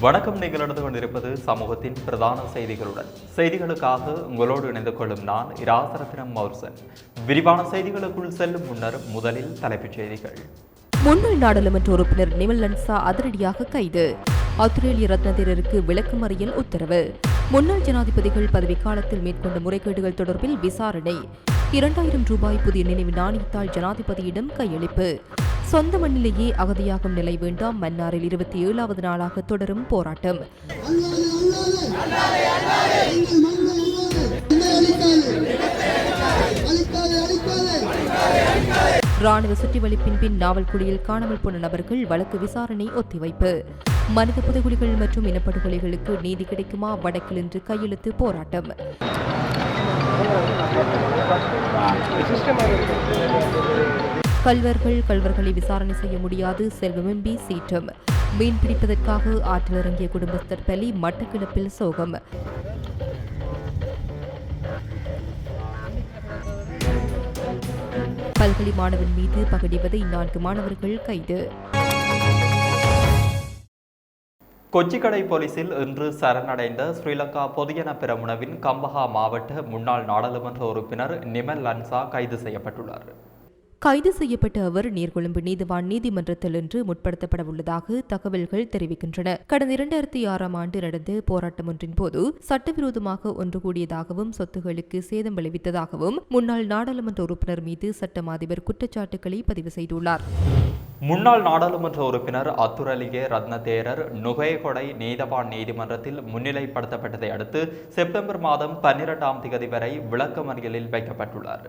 வணக்கம். நீங்கள் நடந்து கொண்டிருப்பது சமூகத்தின் பிரதான செய்திகளுடன். செய்திகளுக்காக உங்களோடு இணைந்து கொள்ளும் நான் இராசரத்தினம் மௌர்சன். விரிவான செய்திகளுக்குள் செல்லும் முன்னர் முதலில் தலைப்புச் செய்திகள். முன்னாள் நாடாளுமன்ற உறுப்பினர் நிமல் லன்சா அதிரடியாக கைது. ஆஸ்திரேலிய விளக்கு விளக்கமறியல் உத்தரவு. முன்னாள் ஜனாதிபதிகள் பதவிக்காலத்தில் மேற்கொண்ட முறைகேடுகள் தொடர்பில் விசாரணை. இரண்டாயிரம் ரூபாய் புதிய நினைவு நாணயத்தால் ஜனாதிபதியிடம் கையளிப்பு. சொந்த மண்ணிலேயே அகதியாகும் நிலை வேண்டாம். மன்னாரில் இருபத்தி ஏழாவது நாளாக தொடரும் போராட்டம். ராணுவ சுற்றிவளிப்பின் பின் நாவல்குடியில் காணாமல் போன நபர்கள் வழக்கு விசாரணை ஒத்திவைப்பு. மனித புதைகுலிகள் மற்றும் இனப்படுகொலைகளுக்கு நீதி கிடைக்குமா? வடக்கில் இன்று கையெழுத்து போராட்டம். கல்வர்கள் கல்வர்களை விசாரணை செய்ய முடியாது. செல்வமும் பி சீற்றம். மீன் பிடிப்பதற்காக ஆற்றில் இறங்கிய குடும்பஸ்தர் பலி மட்டக்கிழப்பில் சோகம். பல்கலை மாணவன் மீது பகடிவதை நான்கு மாணவர்கள் கைது. கொச்சிக்கடை போலீசில் இன்று சரணடைந்த ஸ்ரீலங்கா பொதுஜன பிரமுனவின் கம்பஹா மாவட்ட முன்னாள் நாடாளுமன்ற உறுப்பினர் நிமல் லன்சா கைது செய்யப்பட்டுள்ளார். கைது செய்யப்பட்ட அவர் நீர்கொழும்பு நீதிவான் நீதிமன்றத்தில் இன்று முற்படுத்தப்பட உள்ளதாக தகவல்கள் தெரிவிக்கின்றன. கடந்த இரண்டாயிரத்தி ஆறாம் ஆண்டு நடந்த போராட்டம் ஒன்றின் போது சட்டவிரோதமாக ஒன்று கூடியதாகவும் சொத்துகளுக்கு சேதம் விளைவித்ததாகவும் முன்னாள் நாடாளுமன்ற உறுப்பினர் மீது சட்டம் அதிபர் குற்றச்சாட்டுகளை பதிவு செய்துள்ளார். முன்னாள் நாடாளுமன்ற உறுப்பினர் அத்துரலிகே ரத்னதேரர் நுகையகொடை நீதவான் நீதிமன்றத்தில் முன்னிலைப்படுத்தப்பட்டதை அடுத்து செப்டம்பர் மாதம் பன்னிரெண்டாம் தேதி வரை விளக்கமறியலில் வைக்கப்பட்டுள்ளார்.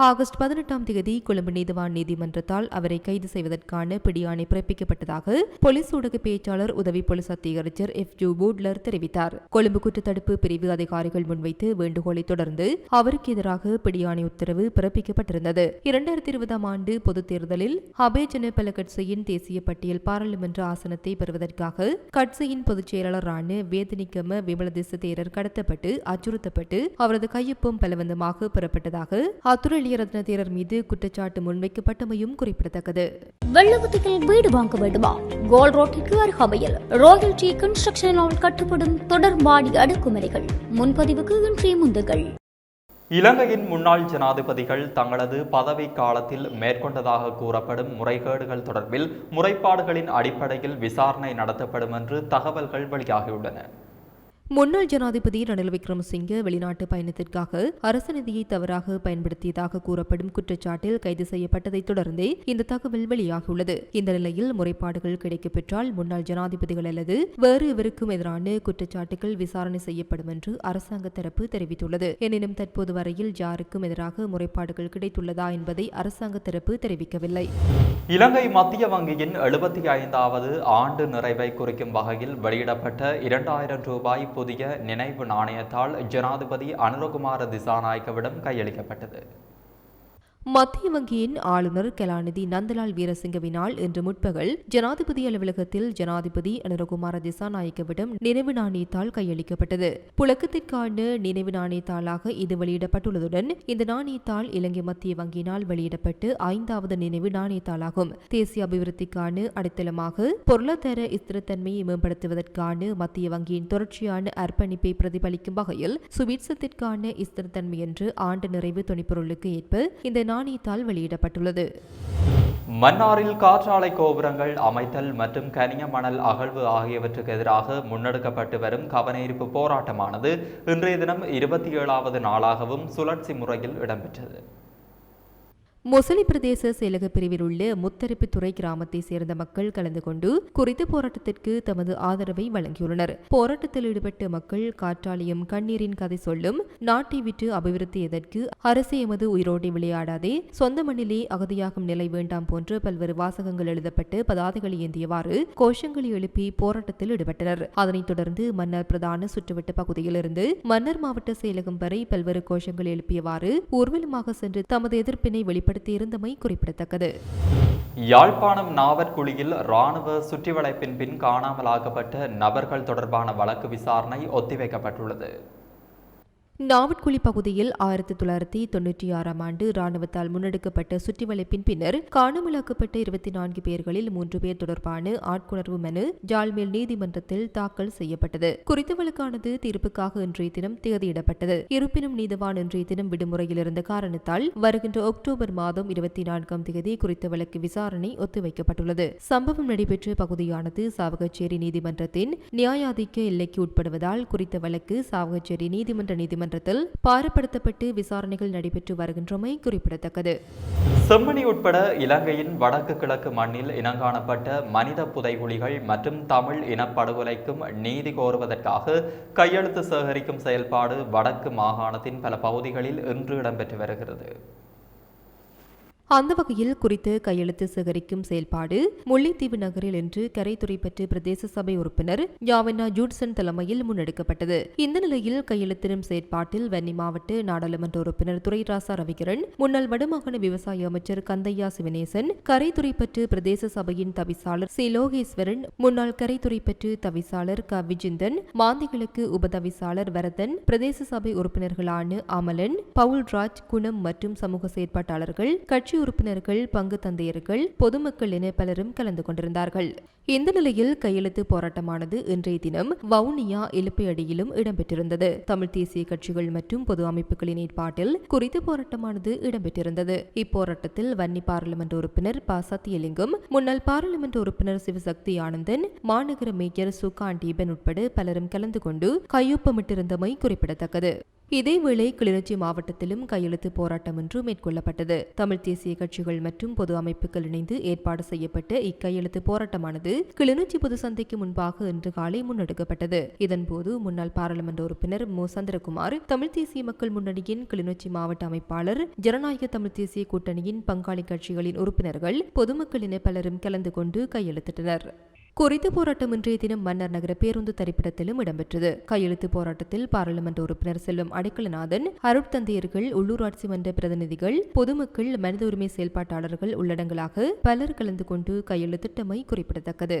ஆகஸ்ட் பதினெட்டாம் தேதி கொழும்பு நீதிவான் நீதிமன்றத்தால் அவரை கைது செய்வதற்கான பிடியாணை பிறப்பிக்கப்பட்டதாக போலீஸ் ஊடக பேச்சாளர் உதவி போலீஸ் அத்தியகரிச்சர் எஃப் ஜூ பூட்லர் தெரிவித்தார். கொழும்பு குற்றத்தடுப்பு பிரிவு அதிகாரிகள் முன்வைத்து வேண்டுகோளை தொடர்ந்து அவருக்கு எதிராக பிடியாணை உத்தரவு பிறப்பிக்கப்பட்டிருந்தது. இரண்டாயிரத்தி இருபதாம் ஆண்டு பொதுத் தேர்தலில் அபே ஜனபல கட்சியின் தேசிய பட்டியல் பாராளுமன்ற ஆசனத்தை பெறுவதற்காக கட்சியின் பொதுச் செயலாளரான வேதனிக்கம விமலதிச தேரர் கடத்தப்பட்டு அச்சுறுத்தப்பட்டு அவரது கையொப்பம் பலவந்தமாக பெறப்பட்டதாக அத்துரலிய ரத்ன தேரர் மீது குற்றச்சாட்டு முன்வைக்கப்பட்டமையும் குறிப்பிடத்தக்கது. வெள்ளவத்தியில் வீடு வாங்க வேண்டுமா? கோல் ரோட்டிற்கு அருகாமையில் ராயல் டி கன்ஸ்ட்ரக்ஷனால் கட்டப்படும் தொடர் மாடி அடுக்குமுறைகள் முன்பதிவுக்கு இன்றைய முந்துகள். இலங்கையின் முன்னாள் ஜனாதிபதிகள் தங்களது பதவி காலத்தில் மேற்கொண்டதாக கூறப்படும் முறைகேடுகள் தொடர்பில் முறைப்பாடுகளின் அடிப்படையில் விசாரணை நடத்தப்படும் என்று தகவல்கள் வெளியாகியுள்ளன. முன்னாள் ஜனாதிபதி ரணில் விக்ரமசிங்கே வெளிநாட்டு பயணத்திற்காக அரசு நிதியை தவறாக பயன்படுத்தியதாக கூறப்படும் குற்றச்சாட்டில் கைது செய்யப்பட்டதைத் தொடர்ந்தே இந்த தகவல் வெளியாகியுள்ளது. இந்த நிலையில் முறைப்பாடுகள் கிடைக்கப்பெற்றால் முன்னாள் ஜனாதிபதிகள் அல்லது வேறு எவருக்கும் எதிரான குற்றச்சாட்டுகள் விசாரணை செய்யப்படும் என்று அரசாங்க தரப்பு தெரிவித்துள்ளது. எனினும் தற்போது வரையில் யாருக்கும் எதிராக முறைப்பாடுகள் கிடைத்துள்ளதா என்பதை அரசாங்க தரப்பு தெரிவிக்கவில்லை. இலங்கை மத்திய வங்கியின் எழுபத்தி ஐந்தாவது ஆண்டு நிறைவை குறிக்கும் வகையில் வெளியிடப்பட்ட இரண்டாயிரம் ரூபாய் புதிய நினைவு நாணயத்தால் ஜனாதிபதி அனுரகுமார திசாநாயக்கவிடம் கையளிக்கப்பட்டது. மத்திய வங்கியின் ஆளுநர் கலாநிதி நந்தலால் வீரசிங்கவினால் இன்று முற்பகல் ஜனாதிபதி அலுவலகத்தில் ஜனாதிபதி அனுரகுமார திசாநாயக்கவிடம் நினைவு நாணயத்தால் கையளிக்கப்பட்டது. புழக்கத்திற்கான நினைவு நாணயத்தாளாக இது வெளியிடப்பட்டுள்ளதுடன் இந்த நாணயத்தாள் இலங்கை மத்திய வங்கியினால் வெளியிடப்பட்டு ஐந்தாவது நினைவு நாணயத்தாளாகும். தேசிய அபிவிருத்திக்கான அடித்தளமாக பொருளாதார ஸ்திரத்தன்மையை மேம்படுத்துவதற்கான மத்திய வங்கியின் தொடர்ச்சியான அர்ப்பணிப்பை பிரதிபலிக்கும் வகையில் சுவீட்சத்திற்கான ஸ்திரத்தன்மை என்று ஆண்டு நிறைவு துணைப்பொருளுக்கு ஏற்ப இந்த நாணயத்தால் வெளியிடப்பட்டுள்ளது. மன்னாரில் காற்றாலை கோபுரங்கள் அமைத்தல் மற்றும் கனிய மணல் அகழ்வு ஆகியவற்றுக்கு எதிராக முன்னெடுக்கப்பட்டு வரும் கவனஈர்ப்பு போராட்டமானது இன்றைய தினம் இருபத்தி ஏழாவது நாளாகவும் சுழற்சி முறையில் இடம்பெற்றது. மொசலி பிரதேச செயலக பிரிவில் உள்ள முத்தரப்புத்துறை கிராமத்தை சேர்ந்த மக்கள் கலந்து கொண்டு குறித்த போராட்டத்திற்கு தமது ஆதரவை வழங்கியுள்ளனர். போராட்டத்தில் ஈடுபட்ட மக்கள் காற்றாலயம் கண்ணீரின் கதை சொல்லும் நாட்டை விட்டு அபிவிருத்தி எதற்கு அரசு எமது உயிரோடு விளையாடாதே சொந்த மண்ணிலே அகதியாகும் நிலை வேண்டாம் போன்ற பல்வேறு வாசகங்கள் எழுதப்பட்டு பதாதைகளை ஏந்தியவாறு கோஷங்களை எழுப்பி போராட்டத்தில் ஈடுபட்டனர். அதனைத் தொடர்ந்து மன்னர் பிரதான சுற்றுவட்ட பகுதியிலிருந்து மன்னர் மாவட்ட செயலகம் வரை பல்வேறு கோஷங்கள் எழுப்பியவாறு ஊர்வலமாக சென்று தமது எதிர்ப்பினை ஏற்படுத்தியிருந்தமை குறிப்பிடத்தக்கது. யாழ்ப்பாணம் நாவற்குழியில் இராணுவ சுற்றிவளைப்பின் பின் காணாமலாக்கப்பட்ட நபர்கள் தொடர்பான வழக்கு விசாரணை ஒத்திவைக்கப்பட்டுள்ளது. நாவட்குழி பகுதியில் ஆயிரத்தி தொள்ளாயிரத்தி தொன்னூற்றி ஆறாம் ஆண்டு ராணுவத்தால் முன்னெடுக்கப்பட்ட சுற்றிவளைப்பின் பின்னர் காணாமலாக்கப்பட்ட இருபத்தி நான்கு பேர்களில் மூன்று பேர் தொடர்பான ஆட்கொணர்வு மனு ஜால்மேல் நீதிமன்றத்தில் தாக்கல் செய்யப்பட்டது. குறித்த வழக்கானது தீர்ப்புக்காக இன்றைய தினம் தேதியிடப்பட்டது. இருப்பினும் நீதவான் இன்றைய தினம் விடுமுறையில் இருந்த காரணத்தால் வருகின்ற அக்டோபர் மாதம் இருபத்தி நான்காம் தேதி குறித்த வழக்கு விசாரணை ஒத்திவைக்கப்பட்டுள்ளது. சம்பவம் நடைபெற்ற பகுதியானது சாவகச்சேரி நீதிமன்றத்தின் நியாயாதிக்க எல்லைக்கு உட்படுவதால் குறித்த வழக்கு சாவகச்சேரி நீதிமன்ற நீதிமன்றத்தில் பாரப்படுத்தப்பட்டு விசாரணைகள் நடைபெற்று வருகின்றமை குறிப்பிடத்தக்கது. செம்மணி உட்பட இலங்கையின் வடக்கு கிழக்கு மண்ணில் இனங்காணப்பட்ட மனித புதைகுழிகள் மற்றும் தமிழ் இனப்படுகொலைக்கும் நீதி கோருவதற்காக கையெழுத்து சேகரிக்கும் செயல்பாடு வடக்கு மாகாணத்தின் பல பகுதிகளில் இன்று இடம்பெற்று வருகிறது. அந்த வகையில் குறித்து கையெழுத்து சேகரிக்கும் செயல்பாடு முல்லைத்தீவு நகரில் இன்று கரைத்துறைப்பற்று பிரதேச சபை உறுப்பினர் யாவண்ணா ஜூட்சன் தலைமையில் முன்னெடுக்கப்பட்டது. இந்த நிலையில் கையெழுத்திடும் செயற்பாட்டில் வன்னி மாவட்ட நாடாளுமன்ற உறுப்பினர் துரைராசா ரவிகரன் முன்னாள் வடமாகாண விவசாய அமைச்சர் கந்தையா சிவனேசன் கரைத்துறைப்பற்று பிரதேச சபையின் தவிசாளர் சி. லோகேஸ்வரன் முன்னாள் கரைத்துறைப்பற்று தவிசாளர் க. விஜிந்தன் மாந்திகளுக்கு உபதவிசாளர் வரதன் பிரதேச சபை உறுப்பினர்களான அமலன் பவுல்ராஜ் குணம் மற்றும் சமூக செயற்பாட்டாளர்கள் கட்சி உறுப்பினர்கள் பங்கு தந்தையர்கள் பொதுமக்கள் என பலரும் கலந்து கொண்டிருந்தார்கள். இந்த நிலையில் கையெழுத்து போராட்டமானது இன்றைய தினம் வவுனியா இலுப்பையடியிலும் இடம்பெற்றிருந்தது. தமிழ் தேசிய கட்சிகள் மற்றும் பொது அமைப்புகளின் ஏற்பாட்டில் குறித்த போராட்டமானது இடம்பெற்றிருந்தது. இப்போராட்டத்தில் வன்னி பாராளுமன்ற உறுப்பினர் ப. சத்தியலிங்கம் முன்னாள் பாராளுமன்ற உறுப்பினர் சிவசக்தி ஆனந்தன் மாநகர மேயர் சுகான் தீபன் உட்பட பலரும் கலந்து கொண்டு கையொப்பமிட்டிருந்தமை குறிப்பிடத்தக்கது. இதேவேளை கிளிநொச்சி மாவட்டத்திலும் கையெழுத்து போராட்டம் ஒன்று மேற்கொள்ளப்பட்டது. தமிழ் தேசிய கட்சிகள் மற்றும் பொது அமைப்புகள் இணைந்து ஏற்பாடு செய்யப்பட்ட இக்கையெழுத்து போராட்டமானது கிளிநொச்சி பொது சந்தைக்கு முன்பாக இன்று காலை முன்னெடுக்கப்பட்டது. இதன்போது முன்னாள் பாராளுமன்ற உறுப்பினர் மு. சந்திரகுமார் தமிழ் தேசிய மக்கள் முன்னணியின் கிளிநொச்சி மாவட்ட அமைப்பாளர் ஜனநாயக தமிழ் தேசிய கூட்டணியின் பங்காளி கட்சிகளின் உறுப்பினர்கள் பொதுமக்கள் என பலரும் கலந்து கொண்டு கையெழுத்திட்டனர். குறித்த போராட்டம் இன்றைய தினம் மன்னர் நகர பேருந்து தரிப்பிடத்திலும் இடம்பெற்றது. கையெழுத்து போராட்டத்தில் பாராளுமன்ற உறுப்பினர் செல்லும் அடைக்கலநாதன் அருட்தந்தையர்கள் உள்ளூராட்சி மன்ற பிரதிநிதிகள் பொதுமக்கள் மனித உரிமை செயல்பாட்டாளர்கள் உள்ளடங்கலாக பலர் கலந்து கொண்டு கையெழுத்திட்டமை குறிப்பிடத்தக்கது.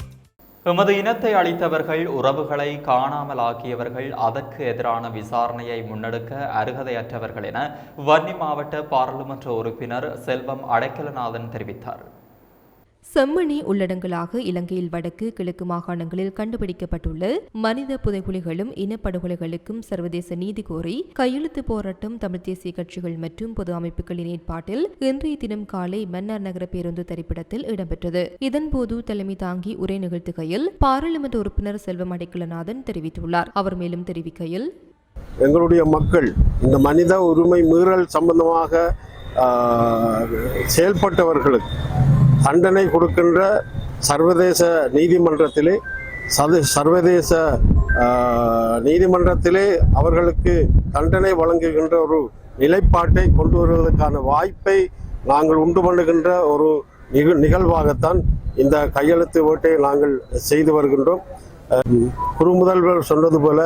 எமது இனத்தை அளித்தவர்கள் உறவுகளை காணாமலாக்கியவர்கள் அதற்கு எதிரான விசாரணையை முன்னெடுக்க அருகதையற்றவர்கள் என வன்னி மாவட்ட பாராளுமன்ற உறுப்பினர் செல்வம் அடைக்கலநாதன் தெரிவித்தார். செம்மணி உள்ளடங்கலாக இலங்கையில் வடக்கு கிழக்கு மாகாணங்களில் கண்டுபிடிக்கப்பட்டுள்ள மனித புதைகுலிகளும் இனப்படுகொலைகளுக்கும் சர்வதேச நீதி கோரி கையெழுத்து போராட்டம் தமிழ் தேசிய கட்சிகள் மற்றும் பொது அமைப்புகளின் ஏற்பாட்டில் இன்றைய தினம் காலை மன்னார் நகர பேருந்து தரிப்பிடத்தில் இடம்பெற்றது. இதன்போது தலைமை தாங்கி உரை நிகழ்த்துகையில் பாராளுமன்ற உறுப்பினர் செல்வம் அடைக்கலநாதன் தெரிவித்துள்ளார். அவர் மேலும் தெரிவிக்கையில் எங்களுடைய மக்கள் இந்த மனித உரிமை மீறல் சம்பந்தமாக செயல்பட்டவர்களுக்கு தண்டனை கொடுக்கின்ற சர்வதேச நீதிமன்றத்திலே சது சர்வதேச நீதிமன்றத்திலே அவர்களுக்கு தண்டனை வழங்குகின்ற ஒரு நிலைப்பாட்டை கொண்டு வருவதற்கான வாய்ப்பை நாங்கள் உண்டு பண்ணுகின்ற ஒரு நிக நிகழ்வாகத்தான் இந்த கையெழுத்து ஓட்டை நாங்கள் செய்து வருகின்றோம். குறுமுதல்வர் சொன்னது போல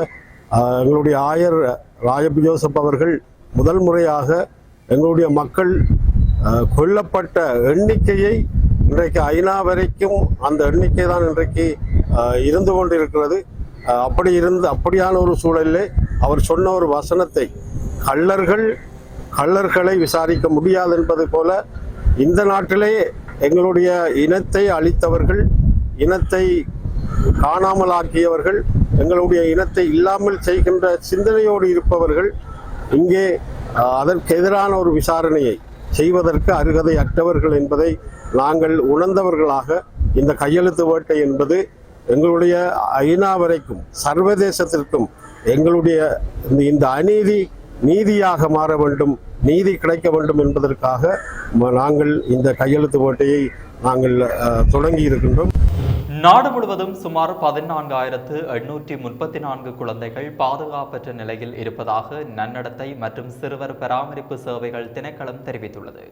எங்களுடைய ஆயர் ராஜப் ஜோசப் அவர்கள் முதல் முறையாக எங்களுடைய மக்கள் கொல்லப்பட்ட எண்ணிக்கையை இன்றைக்கு ஐநா வரைக்கும் அந்த எண்ணிக்கை தான் இன்றைக்கு இருந்து கொண்டிருக்கிறது. அப்படி இருந்து அப்படியான ஒரு சூழலிலே அவர் சொன்ன ஒரு வசனத்தை கள்ளர்கள் கள்ளர்களை விசாரிக்க முடியாது என்பது போல இந்த நாட்டிலே எங்களுடைய இனத்தை அழித்தவர்கள் இனத்தை காணாமல் ஆக்கியவர்கள் எங்களுடைய இனத்தை இல்லாமல் செய்கின்ற சிந்தனையோடு இருப்பவர்கள் இங்கே அதற்கு எதிரான ஒரு விசாரணையை செய்வதற்கு அருகதை அற்றவர்கள் என்பதை நாங்கள் உணர்ந்தவர்களாக இந்த கையெழுத்து வேட்டை என்பது எங்களுடைய ஐநா வரைக்கும் சர்வதேசத்திற்கும் எங்களுடைய இந்த- இந்த அநீதி நீதியாக மாற வேண்டும் நீதி கிடைக்க வேண்டும் என்பதற்காக நாங்கள் இந்த கையெழுத்து வேட்டையை நாங்கள் தொடங்கி இருக்கின்றோம். நாடு முழுவதும் சுமார் பதினான்காயிரத்து எண்ணூற்றி முப்பத்தி நான்கு குழந்தைகள் பாதுகாப்பற்ற நிலையில் இருப்பதாக நன்னடத்தை மற்றும் சிறுவர் பராமரிப்பு சேவைகள் திணைக்களம் தெரிவித்துள்ளது.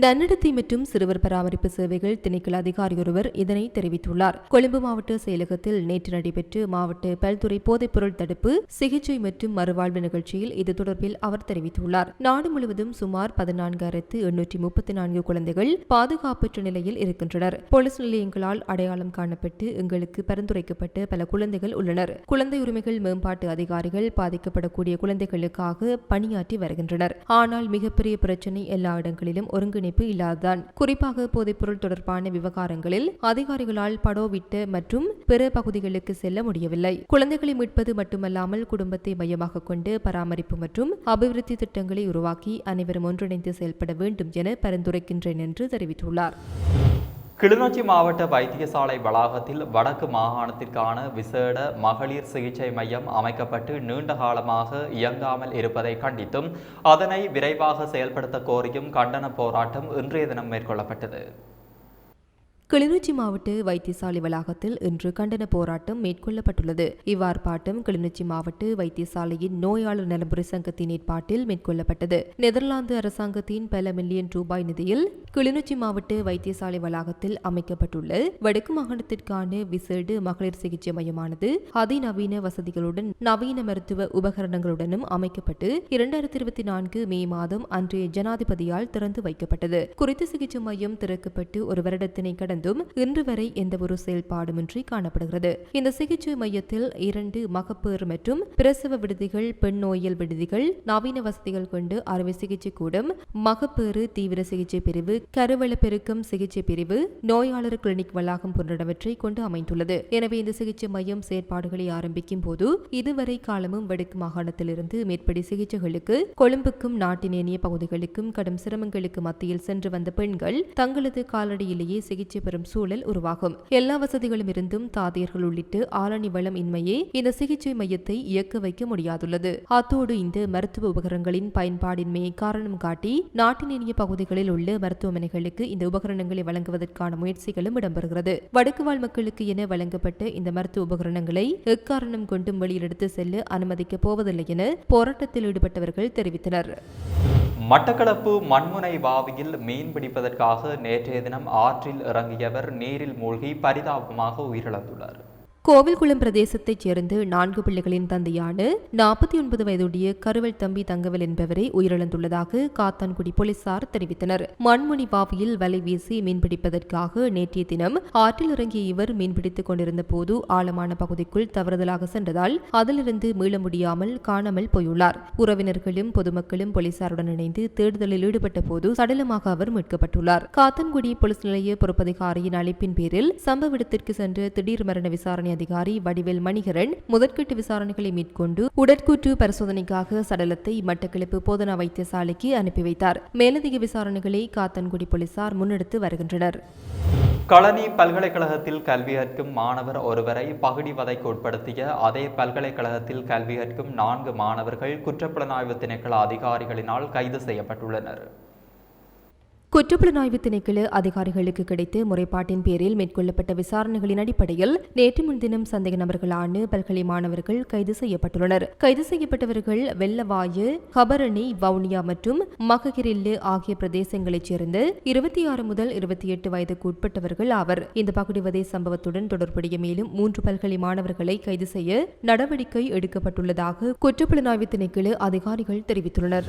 நன்னடத்தை மற்றும் சிறுவர் பராமரிப்பு சேவைகள் திணைக்கள அதிகாரி ஒருவர் இதனை தெரிவித்துள்ளார். கொழும்பு மாவட்ட செயலகத்தில் நேற்று நடைபெற்ற மாவட்ட பல்துறை போதைப்பொருள் தடுப்பு சிகிச்சை மற்றும் மறுவாழ்வு நிகழ்ச்சியில் இது தொடர்பில் அவர் தெரிவித்துள்ளார். நாடு முழுவதும் சுமார் பதினான்காயிரத்து எண்ணூற்றி முப்பத்தி நான்கு குழந்தைகள் பாதுகாப்பற்ற நிலையில் இருக்கின்றனர். போலீஸ் நிலையங்களால் அடையாளம் காணப்பட்டு எங்களுக்கு பரிந்துரைக்கப்பட்ட பல குழந்தைகள் உள்ளனர். குழந்தை உரிமைகள் மேம்பாட்டு அதிகாரிகள் பாதிக்கப்படக்கூடிய குழந்தைகளுக்காக பணியாற்றி வருகின்றனர். ஆனால் மிகப்பெரிய பிரச்சினை எல்லா இடங்களிலும் ஒருங்கிணைப்பு இல்லாததான் குறிப்பாக போதைப்பொருள் தொடர்பான விவகாரங்களில் அதிகாரிகளால் படோவிட்ட மற்றும் பிற பகுதிகளுக்கு செல்ல முடியவில்லை. குழந்தைகளை மீட்பது மட்டுமல்லாமல் குடும்பத்தை மையமாக கொண்டு பராமரிப்பு மற்றும் அபிவிருத்தி திட்டங்களை உருவாக்கி அனைவரும் ஒன்றிணைந்து செயல்பட வேண்டும் என பரிந்துரைக்கின்றேன் என்று தெரிவித்துள்ளார். கிளிநொச்சி மாவட்ட வைத்தியசாலை வளாகத்தில் வடக்கு மாகாணத்திற்கான விசேட மகளிர் சிகிச்சை மையம் அமைக்கப்பட்டு நீண்ட காலமாக இயங்காமல் இருப்பதை கண்டித்தும் அதனை விரைவாக செயல்படுத்த கோரியும் கண்டன போராட்டம் இன்றைய தினம் மேற்கொள்ளப்பட்டது. கிளிநொச்சி மாவட்ட வைத்தியசாலை வளாகத்தில் இன்று கண்டன போராட்டம் மேற்கொள்ளப்பட்டுள்ளது. இவ்வார்ப்பாட்டம் கிளிநொச்சி மாவட்ட வைத்தியசாலையின் நோயாளர் நலம்புரி சங்கத்தின் ஏற்பாட்டில் மேற்கொள்ளப்பட்டது. நெதர்லாந்து அரசாங்கத்தின் பல மில்லியன் ரூபாய் நிதியில் கிளிநொச்சி மாவட்ட வைத்தியசாலை வளாகத்தில் அமைக்கப்பட்டுள்ள வடக்கு மாகாணத்திற்கான விசேடு மகளிர் சிகிச்சை மையமானது அதிநவீன வசதிகளுடன் நவீன மருத்துவ உபகரணங்களுடனும் அமைக்கப்பட்டு இரண்டாயிரத்தி இருபத்தி நான்கு மே மாதம் அன்றைய ஜனாதிபதியால் திறந்து வைக்கப்பட்டது. குறித்த சிகிச்சை மையம் திறக்கப்பட்டு ஒரு வருடத்தினை கடந்த இருந்தும் இன்று வரை எந்தவொரு செயல்பாடுமின்றி காணப்படுகிறது. இந்த சிகிச்சை மையத்தில் இரண்டு மகப்பேறு மற்றும் பிரசவ விடுதிகள் பெண் நோயியல் விடுதிகள் நவீன வசதிகள் கொண்டு அறுவை சிகிச்சை கூடம். மகப்பேறு தீவிர சிகிச்சை பிரிவு கருவள பெருக்கம் சிகிச்சை பிரிவு நோயாளர் கிளினிக் வளாகம் போன்றவற்றை கொண்டு அமைந்துள்ளது. எனவே இந்த சிகிச்சை மையம் செயற்பாடுகளை ஆரம்பிக்கும் போது இதுவரை காலமும் வடக்கு மாகாணத்திலிருந்து மேற்படி சிகிச்சைகளுக்கு கொழும்புக்கும் நாட்டின் பகுதிகளுக்கும் கடும் சிரமங்களுக்கு மத்தியில் சென்று வந்த பெண்கள் தங்களது காலடியிலேயே சிகிச்சை பெறும் சூழல் உருவாகும். எல்லா வசதிகளும் இருந்தும் தாதியர்கள் உள்ளிட்டு ஆளணி வளம் இன்மையே இந்த சிகிச்சை மையத்தை இயக்க வைக்க முடியாதுள்ளது. அத்தோடு இந்த மருத்துவ உபகரணங்களின் பயன்பாடின்மையை காரணம் காட்டி நாட்டின் இனிய பகுதிகளில் உள்ள மருத்துவமனைகளுக்கு இந்த உபகரணங்களை வழங்குவதற்கான முயற்சிகளும் இடம்பெறுகிறது. வடக்கு வாழ் மக்களுக்கு என வழங்கப்பட்ட இந்த மருத்துவ உபகரணங்களை எக்காரணம் கொண்டும் வெளியில் எடுத்து செல்ல அனுமதிக்கப் போவதில்லை என போராட்டத்தில் ஈடுபட்டவர்கள் தெரிவித்தனர். மட்டக்களப்பு மண்முனை வாவியில் மீன் பிடிப்பதற்காக நேற்றைய தினம் ஆற்றில் இறங்கியவர் நீரில் மூழ்கி பரிதாபமாக உயிரிழந்துள்ளார். கோவில்குளம் பிரதேசத்தைச் சேர்ந்த நான்கு பிள்ளைகளின் தந்தையான நாற்பத்தி ஒன்பது வயதுடைய கருவல் தம்பி தங்கவல் என்பவரை உயிரிழந்துள்ளதாக காத்தான்குடி போலீசார் தெரிவித்தனர். மண்முனி பாவியில் வலை வீசி மீன்பிடிப்பதற்காக நேற்றைய தினம் ஆற்றில் இறங்கிய இவர் மீன்பிடித்துக் கொண்டிருந்த போது ஆழமான பகுதிக்குள் தவறுதலாக சென்றதால் அதிலிருந்து மீள முடியாமல் காணாமல் போயுள்ளார். உறவினர்களும் பொதுமக்களும் போலீசாருடன் இணைந்து தேடுதலில் ஈடுபட்ட போது சடலமாக அவர் மீட்கப்பட்டுள்ளார். காத்தான்குடி போலீஸ் நிலைய பொறுப்பதிகாரியின் அழைப்பின் பேரில் சம்பவ இடத்திற்கு சென்ற திடீர் மரண விசாரணை அதிகாரி வடிவேல் மணிகரன் முதற்கட்டு விசாரணைகளை மேற்கொண்டு உடற்கூற்று பரிசோதனைக்காக சடலத்தை மட்டக்களப்பு போதனா வைத்தியசாலைக்கு அனுப்பி வைத்தார். மேலதிக விசாரணைகளை காத்தன்குடி போலீசார் முன்னெடுத்து வருகின்றனர். களனி பல்கலைக்கழகத்தில் கல்வி கற்கும் மாணவர் ஒருவரை பகுடிவதைக்கு உட்படுத்திய அதே பல்கலைக்கழகத்தில் கல்வி கற்கும் நான்கு மாணவர்கள் குற்றப்புலனாய்வு திணைக்கள அதிகாரிகளினால் கைது செய்யப்பட்டுள்ளனர். குற்றப்புலனாய்வு திணைக்கள அதிகாரிகளுக்கு கிடைத்த முறைப்பாட்டின் பேரில் மேற்கொள்ளப்பட்ட விசாரணைகளின் அடிப்படையில் நேற்று முன்தினம் சந்தேக நபர்களான பல்கலை மாணவர்கள் கைது செய்யப்பட்டுள்ளனர். கைது செய்யப்பட்டவர்கள் வெள்ளவாயு கபரணி வவுனியா மற்றும் மககிரில்லு ஆகிய பிரதேசங்களைச் சேர்ந்த இருபத்தி ஆறு முதல் இருபத்தி எட்டு வயதுக்கு உட்பட்டவர்கள் ஆவர். இந்த பகுடிவதை சம்பவத்துடன் தொடர்புடைய மேலும் மூன்று பல்கலை மாணவர்களை கைது செய்ய நடவடிக்கை எடுக்கப்பட்டுள்ளதாக குற்றப்புலனாய்வு திணைக்கள அதிகாரிகள் தெரிவித்துள்ளனர்.